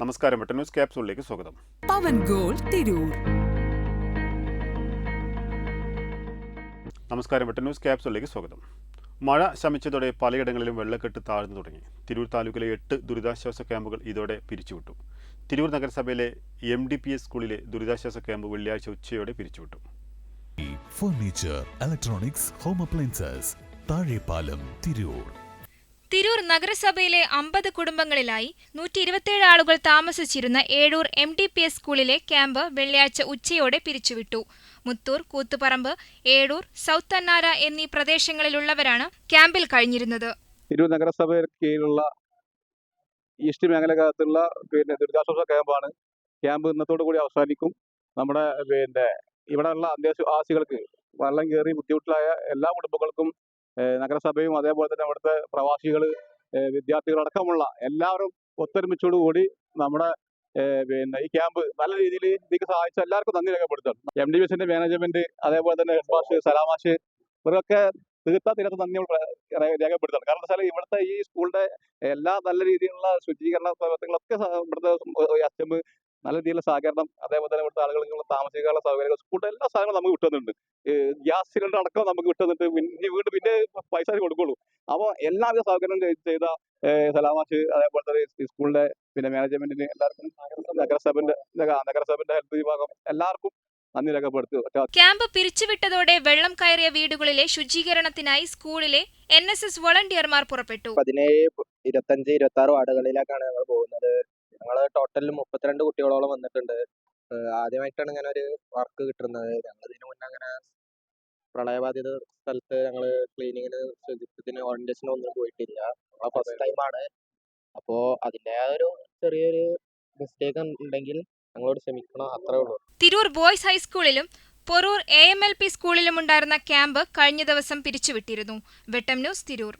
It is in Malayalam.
നമസ്കാരം. ന്യൂസ് ക്യാപ്സൂളിലേക്ക് സ്വാഗതം. പവൻ ഗോൾ തിരൂർ. നമസ്കാരം. വെട്ടൻ ന്യൂസ് ക്യാപ്സൂളിലേക്ക് സ്വാഗതം. മഴ ശമിച്ചതോടെ പലയിടങ്ങളിലും വെള്ളക്കെട്ട് താഴ്ന്നു തുടങ്ങി. തിരൂർ താലൂക്കിലെ എട്ട് ദുരിതാശ്വാസ ക്യാമ്പുകൾ ഇതോടെ പിരിച്ചുവിട്ടു. തിരൂർ നഗരസഭയിലെ എം ഡി പി എസ് സ്കൂളിലെ ദുരിതാശ്വാസ ക്യാമ്പ് വെള്ളിയാഴ്ച ഉച്ചയോടെ പിരിച്ചുവിട്ടു. Furniture electronics home appliances Thazhepalam Tirur Tirur നഗരസഭയിലെ അമ്പത് കുടുംബങ്ങളിലായി നൂറ്റി ഇരുപത്തിയേഴ് ആളുകൾ താമസിച്ചിരുന്ന Ezhur M D P S സ്കൂളിലെ ക്യാമ്പ് വെള്ളിയാഴ്ച ഉച്ചയോടെ പിരിച്ചുവിട്ടു. മുത്തൂർ കൂത്തുപറമ്പ് ഏഴൂർ സൗത്ത് അന്നാര എന്നീ പ്രദേശങ്ങളിലുള്ളവരാണ് ക്യാമ്പിൽ കഴിഞ്ഞിരുന്നത്. തിരൂർ നഗരസഭയുടെ കീഴിലുള്ള ഈസ്റ്റ് മേഖലകത്തുള്ള പിന്നെ ദുരിതാശ്വാസ ക്യാമ്പാണ്. ക്യാമ്പ് ഇന്നത്തോടു കൂടി അവസാനിക്കും. നമ്മുടെ പിന്നെ ഇവിടെയുള്ള അന്തേവാസികൾക്ക് വെള്ളം കയറി ബുദ്ധിമുട്ടിലായ എല്ലാ കുടുംബങ്ങൾക്കും നഗരസഭയും അതേപോലെ തന്നെ അവിടുത്തെ പ്രവാസികൾ വിദ്യാർത്ഥികളടക്കമുള്ള എല്ലാവരും ഒത്തൊരുമിച്ചോടുകൂടി നമ്മുടെ പിന്നെ ഈ ക്യാമ്പ് നല്ല രീതിയിൽ ഇതിക്ക് സഹായിച്ച എല്ലാവർക്കും നന്ദി രേഖപ്പെടുത്തണം എം ഡി എസിന്റെ മാനേജ്മെന്റ് അതേപോലെ തന്നെ ഹെഡ് മാഷ് സലാമാഷ് ഇവരൊക്കെ തീർത്താ തീരത്ത് നന്ദി രേഖപ്പെടുത്തണം കാരണം വെച്ചാൽ ഇവിടുത്തെ ഈ സ്കൂളിന്റെ എല്ലാ നല്ല രീതിയിലുള്ള ശുചീകരണ പ്രവർത്തനങ്ങളൊക്കെ ഇവിടുത്തെ അച്ഛമ്പ് നല്ല രീതിയിലുള്ള സഹകരണം അതേപോലെ തന്നെ ഇവിടുത്തെ ആളുകൾ താമസിക്കാനുള്ള സൗകര്യങ്ങൾ സ്കൂളിന്റെ എല്ലാ സാധനങ്ങളും നമുക്ക് വിട്ടുതന്നിട്ടുണ്ട് ഗ്യാസ് സിലിണ്ടർ അടക്കം നമുക്ക് കിട്ടുന്നുണ്ട്. പിന്നെ വീണ്ടും പിന്നെ പൈസ കൊടുക്കുള്ളൂ. അപ്പോൾ എല്ലാവിധ സഹകരണം ചെയ്- ചെയ്ത ഏഹ് സലാമാച്ച് അതേപോലെ തന്നെ ഈ സ്കൂളിന്റെ പിന്നെ മാനേജ്മെന്റിന് എല്ലാവർക്കും നഗരസഭന്റെ നഗ- നഗരസഭന്റെ ഹെൽത്ത് വിഭാഗം എല്ലാവർക്കും നന്ദി രേഖപ്പെടുത്തി ഒറ്റ ക്യാമ്പ് പിരിച്ചുവിട്ടതോടെ വെള്ളം കയറിയ വീടുകളിലെ ശുചീകരണത്തിനായി സ്കൂളിലെ എൻ എസ് എസ് വോളണ്ടിയർമാർ പുറപ്പെട്ടു. പതിനേഴ് ഇരുപത്തഞ്ച് ഇരുപത്തി ആറ് വാർഡുകളിലേക്കാണ് ഞങ്ങൾ പോകുന്നത്. ഞങ്ങൾ ടോട്ടൽ മുപ്പത്തിരണ്ട് കുട്ടികളോളം വന്നിട്ടുണ്ട്. ഏഹ് ആദ്യമായിട്ടാണ് ഇങ്ങനെ ഒരു വർക്ക് കിട്ടുന്നത്. ഞങ്ങൾ ഇതിനു മുന്നേ അങ്ങനെ പ്രളയബാധിത സ്ഥലത്ത് ഞങ്ങൾ ക്ലീനിങ്ങിന് ശുചിത്വത്തിന് ഓറിയന്റേഷന് ഒന്നും പോയിട്ടില്ല. ഫസ്റ്റ് ടൈമാണ് അപ്പോൾ അതിന്റെതായ ഒരു ചെറിയൊരു മിസ്റ്റേക്ക് ഉണ്ടെങ്കിൽ ഞങ്ങളോട് ക്ഷമിക്കണം. അത്രേ ഉള്ളൂ. Tirur boys ഹൈസ്കൂളിലും Porur A M L P സ്കൂളിലുമുണ്ടായിരുന്ന camp കഴിഞ്ഞ ദിവസം പിരിച്ചുവിട്ടിരുന്നു. വെട്ടം ന്യൂസ് തിരൂർ.